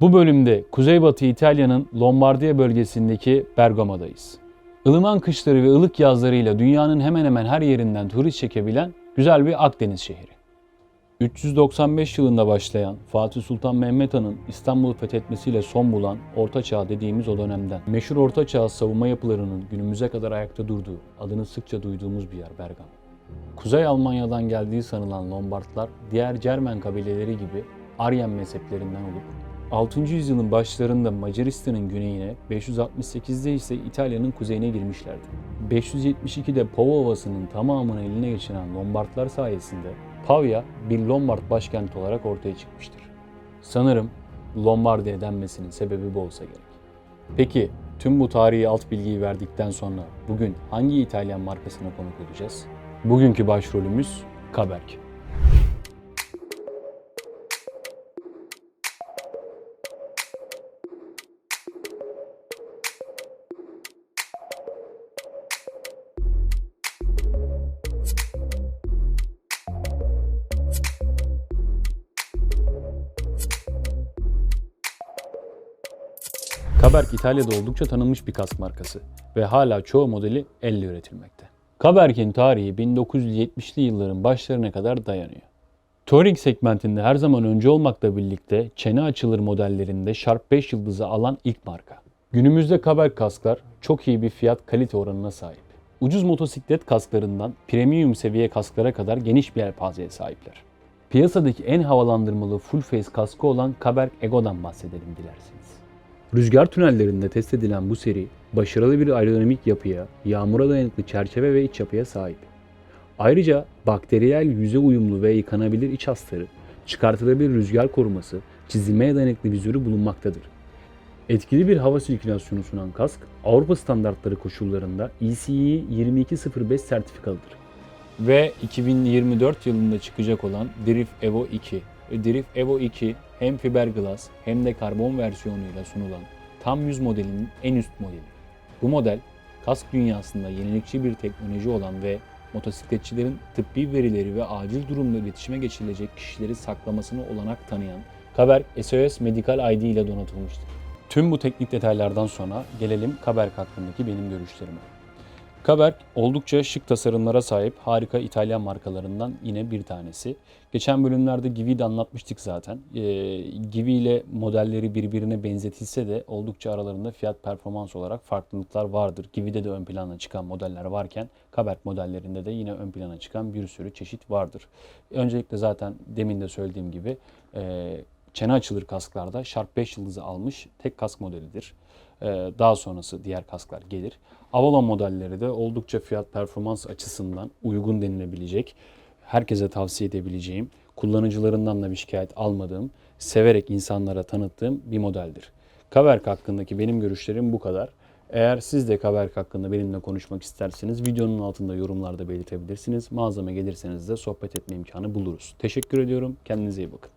Bu bölümde Kuzeybatı İtalya'nın Lombardiya bölgesindeki Bergama'dayız. Ilıman kışları ve ılık yazlarıyla dünyanın hemen hemen her yerinden turist çekebilen güzel bir Akdeniz şehri. 395 yılında başlayan Fatih Sultan Mehmet Han'ın İstanbul'u fethetmesiyle son bulan Orta Çağ dediğimiz o dönemden meşhur Orta Çağ savunma yapılarının günümüze kadar ayakta durduğu, adını sıkça duyduğumuz bir yer Bergama. Kuzey Almanya'dan geldiği sanılan Lombardlar diğer Cermen kabileleri gibi Aryan mezheplerinden olup 6. yüzyılın başlarında Macaristan'ın güneyine, 568'de ise İtalya'nın kuzeyine girmişlerdi. 572'de Pau Ovası'nın tamamını eline geçiren Lombardlar sayesinde Pavia bir Lombard başkenti olarak ortaya çıkmıştır. Sanırım Lombardiya denmesinin sebebi bu olsa gerek. Peki tüm bu tarihi alt bilgiyi verdikten sonra bugün hangi İtalyan markasına konuk olacağız? Bugünkü başrolümüz Kaberk. Kaberk İtalya'da oldukça tanınmış bir kask markası ve hala çoğu modeli elle üretilmekte. Kaberk'in tarihi 1970'li yılların başlarına kadar dayanıyor. Touring segmentinde her zaman önce olmakla birlikte çene açılır modellerinde Sharp 5 yıldızı alan ilk marka. Günümüzde Kaberk kasklar çok iyi bir fiyat kalite oranına sahip. Ucuz motosiklet kasklarından premium seviye kasklara kadar geniş bir yelpazeye sahipler. Piyasadaki en havalandırmalı full face kaskı olan Kaberk Ego'dan bahsedelim dilerseniz. Rüzgar tünellerinde test edilen bu seri başarılı bir aerodinamik yapıya, yağmura dayanıklı çerçeve ve iç yapıya sahip. Ayrıca bakteriyel yüze uyumlu ve yıkanabilir iç astarı, çıkartılabilir rüzgar koruması, çizilmeye dayanıklı vizörü bulunmaktadır. Etkili bir hava sirkülasyonu sunan kask, Avrupa standartları koşullarında E ECE 2205 sertifikalıdır. Ve 2024 yılında çıkacak olan Drift Evo 2 ve Drift Evo 2 hem fiberglass hem de karbon versiyonuyla sunulan tam yüz modelinin en üst modeli. Bu model kask dünyasında yenilikçi bir teknoloji olan ve motosikletçilerin tıbbi verileri ve acil durumda iletişime geçilecek kişileri saklamasını olanak tanıyan Kaberk SOS Medical ID ile donatılmıştır. Tüm bu teknik detaylardan sonra gelelim Kaberk hakkındaki benim görüşlerime. Kaberk oldukça şık tasarımlara sahip harika İtalyan markalarından yine bir tanesi. Geçen bölümlerde Givi'yi de anlatmıştık zaten. Ee, Givi ile modelleri birbirine benzetilse de oldukça aralarında fiyat performans olarak farklılıklar vardır. Givi'de de ön plana çıkan modeller varken Kaberk modellerinde de yine ön plana çıkan bir sürü çeşit vardır. Öncelikle zaten demin de söylediğim gibi e, çene açılır kasklarda Sharp 5 yıldızı almış tek kask modelidir. Ee, Daha sonrası diğer kasklar gelir. Avalon modelleri de oldukça fiyat performans açısından uygun denilebilecek, herkese tavsiye edebileceğim, kullanıcılarından da bir şikayet almadığım, severek insanlara tanıttığım bir modeldir. Kaverk hakkındaki benim görüşlerim bu kadar. Eğer siz de Kaverk hakkında benimle konuşmak isterseniz videonun altında yorumlarda belirtebilirsiniz. Mağazama gelirseniz de sohbet etme imkanı buluruz. Teşekkür ediyorum. Kendinize iyi bakın.